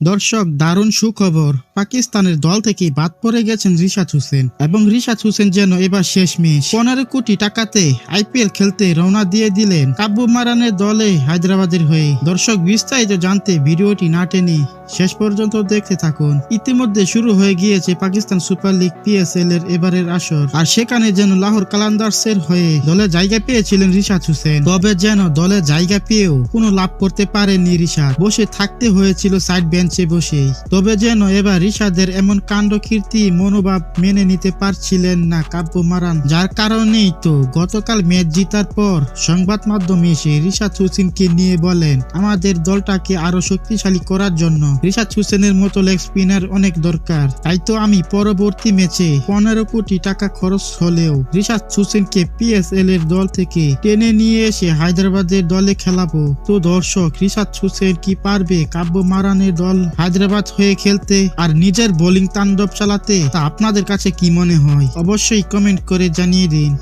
দর্শক, দারুণ সুখবর। পাকিস্তানের দল থেকে বাদ পড়ে গেছেন রিশাদ হুসেন এবং রিশাদ হুসেন যেন এবার শেষ মেশ পনেরো কোটি টাকাতে আইপিএল খেলতে রওনা দিয়ে দিলেন কাব্বু মারানের দলে হায়দ্রাবাদের হয়ে। দর্শক, বিস্তারিত জানতে ভিডিওটি না টেনে শেষ পর্যন্ত দেখতে থাকুন। ইতিমধ্যে শুরু হয়ে গিয়েছে পাকিস্তান সুপার লিগ পিএসএল এর এবারের আসর। আর সেখানে যেন লাহোর কালান্দার্সের হয়ে দলে জায়গা পেয়েছিলেন রিশাদ হোসেন। তবে যেন দলে জায়গা পেয়েও কোনো লাভ করতে পারেনি রিশাদ। বসে থাকতে হয়েছিল সাইড বেঞ্চে বসেই। তবে যেন এবার রিশাদের এমন কাণ্ড কীর্তি মনোভাব মেনে নিতে পারছিলেন না কাব্য মারান। যার কারণেই তো গতকাল ম্যাচ জিতার পর সংবাদ মাধ্যমে এসে রিশাদ হোসেনকে নিয়ে বলেন, আমাদের দলটাকে আরও শক্তিশালী করার জন্য রিশাদ হোসেনের মতো লেগ স্পিনার অনেক দরকার। তাই তো আমি পরবর্তী ম্যাচে পনেরো কোটি টাকা খরচ হলেও রিশাদ হোসেনকে পিএসএল এর দল থেকে টেনে নিয়ে এসে হায়দ্রাবাদের দলে খেলাবো। তো দর্শক, রিশাদ হোসেন কি পারবে কাব্য মারানের দল হায়দ্রাবাদ হয়ে খেলতে আর নিজের বোলিং তাণ্ডব চালাতে, তা আপনাদের কাছে কি মনে হয়? অবশ্যই কমেন্ট করে জানিয়ে দিন।